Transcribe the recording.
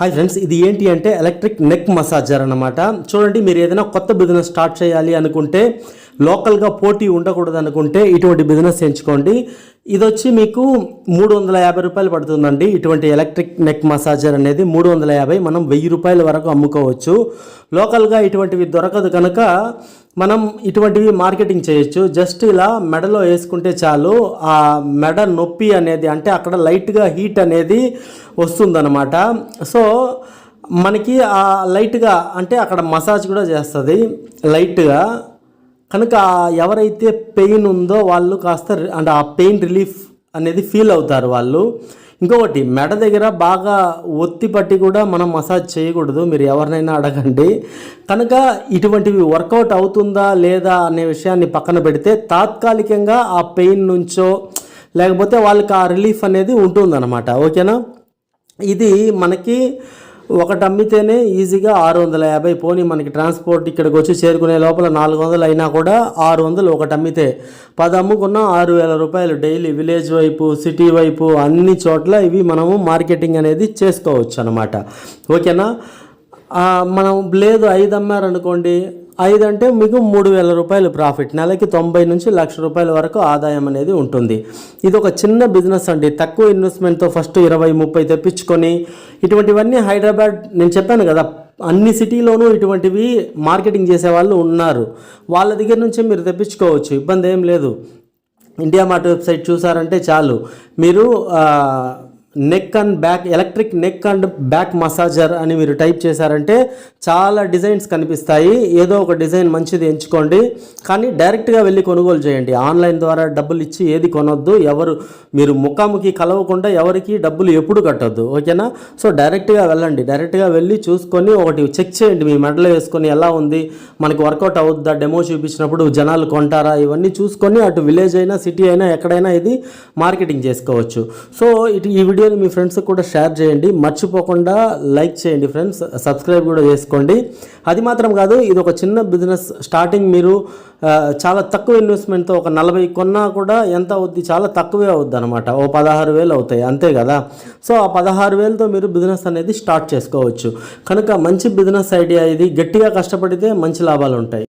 Hi friends ఇది ఏంటి అంటే ఎలక్ట్రిక్ నెక్ మసాజర్ అన్నమాట. చూడండి మీరు ఏదైనా కొత్త బిజినెస్ స్టార్ట్ చేయాలి అనుకుంటే లోకల్గా పోటీ ఉండకూడదు అనుకుంటే ఇటువంటి బిజినెస్ ఎంచుకోండి. ఇది వచ్చి మీకు మూడు వందల యాభై రూపాయలు పడుతుందండి. ఇటువంటి ఎలక్ట్రిక్ నెక్ మసాజర్ అనేది మూడు వందల యాభై మనం వెయ్యి రూపాయల వరకు అమ్ముకోవచ్చు. లోకల్గా ఇటువంటివి దొరకదు కనుక మనం ఇటువంటివి మార్కెటింగ్ చేయొచ్చు. జస్ట్ ఇలా మెడలో వేసుకుంటే చాలు ఆ మెడ నొప్పి అనేది అంటే అక్కడ లైట్గా హీట్ అనేది వస్తుందన్నమాట. సో మనకి ఆ లైట్గా అంటే అక్కడ మసాజ్ కూడా చేస్తుంది లైట్గా. కనుక ఎవరైతే పెయిన్ ఉందో వాళ్ళు కాస్త రి- అంటే ఆ పెయిన్ రిలీఫ్ అనేది ఫీల్ అవుతారు వాళ్ళు. ఇంకొకటి మెడ దగ్గర బాగా ఒత్తి పట్టి కూడా మనం మసాజ్ చేయకూడదు. మీరు ఎవరినైనా అడగండి. కనుక ఇటువంటివి వర్కౌట్ అవుతుందా లేదా అనే విషయాన్ని పక్కన పెడితే తాత్కాలికంగా ఆ పెయిన్ నుంచో లేకపోతే వాళ్ళకి ఆ రిలీఫ్ అనేది ఉంటుందన్నమాట. ఓకేనా? ఇది మనకి ఒకటి అమ్మితేనే ఈజీగా ఆరు వందల యాభై. పోనీ మనకి ట్రాన్స్పోర్ట్ ఇక్కడికి వచ్చి చేరుకునే లోపల నాలుగు వందలు అయినా కూడా ఆరు వందలు ఒకటి అమ్మితే పది అమ్ముకున్న ఆరు వేల రూపాయలు డైలీ విలేజ్ వైపు సిటీ వైపు అన్ని చోట్ల ఇవి మనము మార్కెటింగ్ అనేది చేసుకోవచ్చు అనమాట ఓకేనా? మనం లేదు ఐదు అమ్మారనుకోండి ఐదు అంటే మీకు మూడు వేల రూపాయలు ప్రాఫిట్. నెలకి తొంభై నుంచి లక్ష రూపాయల వరకు ఆదాయం అనేది ఉంటుంది. ఇది ఒక చిన్న బిజినెస్ అండి. తక్కువ ఇన్వెస్ట్మెంట్తో ఫస్ట్ ఇరవై ముప్పై తెప్పించుకొని ఇటువంటివన్నీ హైదరాబాద్ నేను చెప్పాను కదా అన్ని సిటీలోనూ ఇటువంటివి మార్కెటింగ్ చేసే వాళ్ళు ఉన్నారు. వాళ్ళ దగ్గర నుంచే మీరు తెప్పించుకోవచ్చు. ఇబ్బంది ఏం లేదు. ఇండియా మార్ట్ వెబ్సైట్ చూసారంటే చాలు. మీరు neck and back electric neck and back massager అని మీరు టైప్ చేశారంటే చాలా డిజైన్స్ కనిపిస్తాయి. ఏదో ఒక డిజైన్ మంచిది ఎంచుకోండి. కానీ డైరెక్ట్గా వెళ్ళి కొనుగోలు చేయండి. ఆన్లైన్ ద్వారా డబ్బులు ఇచ్చి ఏది కొనొద్దు. ఎవరు మీరు ముఖాముఖి కలవకుండా ఎవరికి డబ్బులు ఎప్పుడు కట్టొద్దు. ఓకేనా సో డైరెక్ట్గా వెళ్ళండి. డైరెక్ట్గా వెళ్ళి చూసుకొని ఒకటి చెక్ చేయండి. మీ మెడలో వేసుకొని ఎలా ఉంది? మనకి వర్కౌట్ అవుద్దా? డెమో చూపించినప్పుడు జనాలు కొంటారా? ఇవన్నీ చూసుకొని అటు విలేజ్ అయినా సిటీ అయినా ఎక్కడైనా ఇది మార్కెటింగ్ చేసుకోవచ్చు. సో ఇటు ఈ వీడియోని మీ ఫ్రెండ్స్కి కూడా షేర్ చేయండి. మర్చిపోకుండా లైక్ చేయండి ఫ్రెండ్స్. సబ్స్క్రైబ్ కూడా చేసుకోండి. అది మాత్రం కాదు ఇది ఒక చిన్న బిజినెస్. స్టార్టింగ్ మీరు చాలా తక్కువ ఇన్వెస్ట్మెంట్తో ఒక నలభై కొన్నా కూడా ఎంత అవుద్ది? చాలా తక్కువే అవుద్ది అనమాట ఓ పదహారు వేలు అవుతాయి అంతే కదా? సో ఆ పదహారు వేలతో మీరు బిజినెస్ అనేది స్టార్ట్ చేసుకోవచ్చు. కనుక మంచి బిజినెస్ ఐడియా ఇది. గట్టిగా కష్టపడితే మంచి లాభాలు ఉంటాయి.